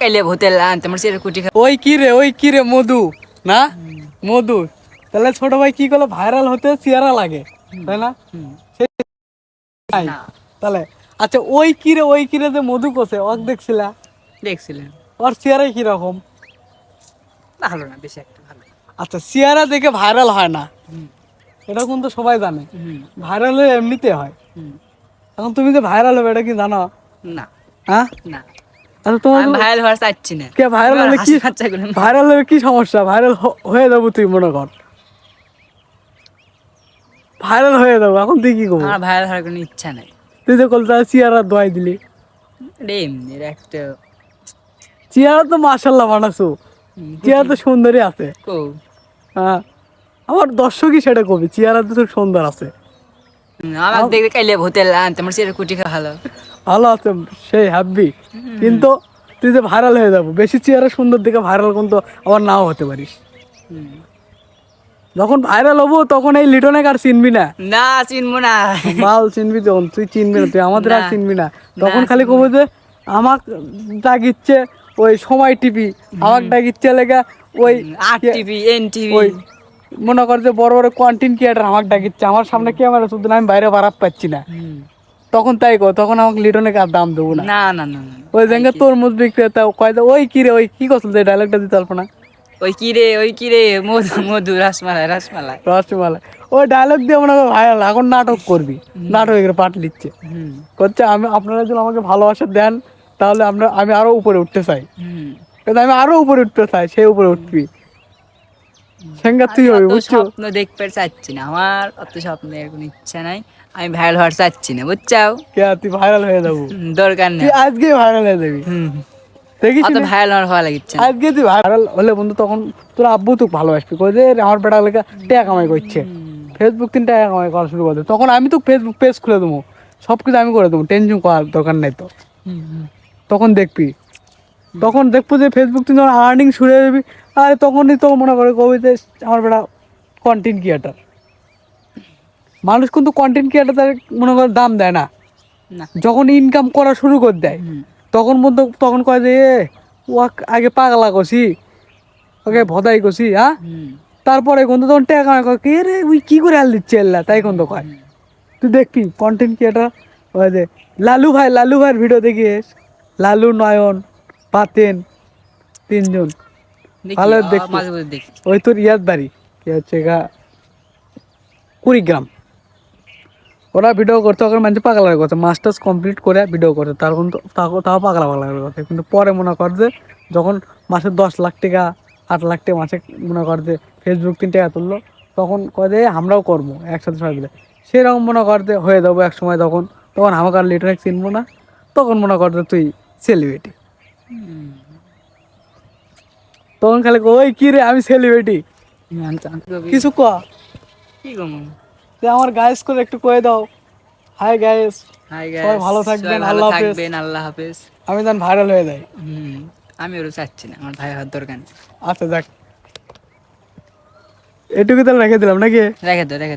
কাইলে হোটেল আনতে আমার সেটা কুটি ওই কি রে ওই কি রে মধু? না? মধু? তাহলে ছোট ভাই কি করল? ভাইরাল হতে চেহারা লাগে তাই না? তাহলে আচ্ছা ওই কি রে ওই কি রে যে মধু কোসে ওক দেখছিলা? ওর চেহারাই কীরকম? ভালো না বেশি একটা ভালো আচ্ছা চেহারা দেখে ভাইরাল হয় না। এটা কিন্তু সবাই জানে। ভাইরাল হয়ে এমনিতে হয়। এখন তুমি যে ভাইরাল হবে এটা কি জানো? না। হ্যাঁ? না। আচ্ছা তোমার ভাইরাল হওয়ার চাচ্ছি না। কে ভাইরাল হলে কি হাসি বাচ্চাগুলো না। ভাইরাল হলে কি সমস্যা? ভাইরাল হয়ে যাব তুই মনে কর। ভাইরাল হয়ে যাব এখন তুই কি করব? আমার ভাইরাল হওয়ার কোনো ইচ্ছা নাই। তুই তো কলকাতা চেয়ারা দোয়াই দিলি। এটা একটা চেয়ারা তো মার্শাল্লাহ চেয়ারা তো সুন্দরই আছে। হ্যাঁ। আমার দর্শকই সেটা কবি চেয়ারা তো খুব সুন্দর আছে। দেখবে কাইলে আনতে আমার সেটা কুটি ভালো। ভালো আছে সেই হ্যাপি কিন্তু তুই যে ভাইরাল হয়ে যাব বেশি চেয়ারা সুন্দর দেখে ভাইরাল কিন্তু আবার নাও হতে পারিস। যখন ভাইরাল হব তখন এই লিটনে আর চিনবি না। না চিনবো না। মাল চিনবি তখন তুই চিনবি না তুই আমাদের আর চিনবি না। তখন খালি কবো যে আমাক ডাকিচ্ছে ওই সময় টিভি আমাক ডাকিচ্ছে লেগা ওই আর টিভি এন টিভি। ওই মনে কর যে বড় বড় কন্টেন্ট ক্রিয়েটার আমাক ডাকিচ্ছে আমার সামনে ক্যামেরা শুধু আমি বাইরে বাড়াপ পাচ্ছি না। তখন তাই কো তখন আমাকে লিটনে আর দাম দেবো না না না না। ওই জায়গায় তরমুজ বিক্রেতা কয় যে, ওই কি রে ওই কি করছিল যে ডায়লগটা দিতে পারব না। ওই কি রে ওই কি রে মধু মধু রসমালাই রসমালাই। রসমালাই। ওই ডায়লগ দিয়ে মনে ভাইরাল এখন নাটক করবি। নাটকের পাঠ লিখছে। করছে আমি আপনারা যদি আমাকে ভালোবাসা দেন তাহলে আমরা আমি আরও উপরে উঠতে চাই। কিন্তু আমি আরও উপরে উঠতে চাই সেই উপরে উঠবি। সেঙ্গা তুই হবি বুঝছ? স্বপ্ন দেখতে চাচ্ছি না। আমার অত স্বপ্নের কোনো ইচ্ছা নাই। আমি ভাইরাল হওয়ার চাচ্ছি না বুঝছাও? তুই ভাইরাল হয়ে যাব। দরকার নেই। আজকে ভাইরাল হয়ে যাবি। দেখিস ভাইরাল হওয়ার হওয়া লাগিচ্ছে আজকে তুই ভাইরাল হলে বন্ধু তখন তোর আব্বু তোকে ভালোবাসবি। কই যে আমার বেটা লেখা টাকা কামাই করছে। ফেসবুক তিন টাকা কামাই করা শুরু করে দেবে। তখন আমি তো ফেসবুক পেজ খুলে দেবো। সব কিছু আমি করে দেবো। টেনশন করার দরকার নেই তো। তখন দেখবি। তখন দেখব যে ফেসবুক তুই যখন আর্নিং শুরু হয়ে যাবি আরে তখনই তো মনে করে কবি যে আমার বেটা কন্টেন্ট ক্রিয়েটার মানুষ কিন্তু কন্টেন্ট ক্রিয়েটার মনে করে দাম দেয় না। যখন ইনকাম করা শুরু করে দেয় তখন মধ্যে তখন কয় যে এ, ও আগে পাগলা কষি ওকে ভদাই কষি হ্যাঁ? তারপরে কিন্তু তখন টাকা কে রে ওই কি করে আল দিচ্ছে এল্লা? তাই কিন্তু কয়। তুই দেখবি কন্টেন্ট ক্রিয়েটার ওই যে লালু ভাই লালু ভাইয়ের ভিডিও দেখিস লালু নয়ন পাতেন তিনজন। ভালো দেখি। ওই তোর ইয়াদ বাড়ি কি হচ্ছে গা? কুড়িগ্রাম। ওরা ভিডিও করতে ওখানে মানুষ পাগলা করছে মাস্টার্স কমপ্লিট করে ভিডিও করছে তার কিন্তু তাও পাগলা পাগলা করছে কিন্তু পরে মনে কর যে যখন মাসে দশ লাখ টাকা আট লাখ টাকা মাসে মনে কর যে ফেসবুক তিন টাকা তুললো তখন কয় যে আমরাও করব একসাথে সবাই মিলে। সেরকম মনে কর যে হয়ে যাব এক সময় তখন। তখন আমাকে আর লিটার চিনবো না। তখন মনে কর যে তুই সেলিব্রিটি তখন খালি ওই কি রে আমি সেলিব্রিটি কিছু ক। কি গমন যে আমার গায়েস করে একটু কয়ে দাও। হাই গায়েস হাই সবাই ভালো থাকবেন, আল্লাহ হাফেজ। থাকবেন আল্লাহ হাফেজ। আমি যেন ভাইরাল হয়ে যাই। হুম আমি ওরও চাচ্ছি না আমার ভাই হওয়ার দরকার আচ্ছা যাক। এটুকু তাহলে রেখে দিলাম নাকি? রেখে দে রেখে দো।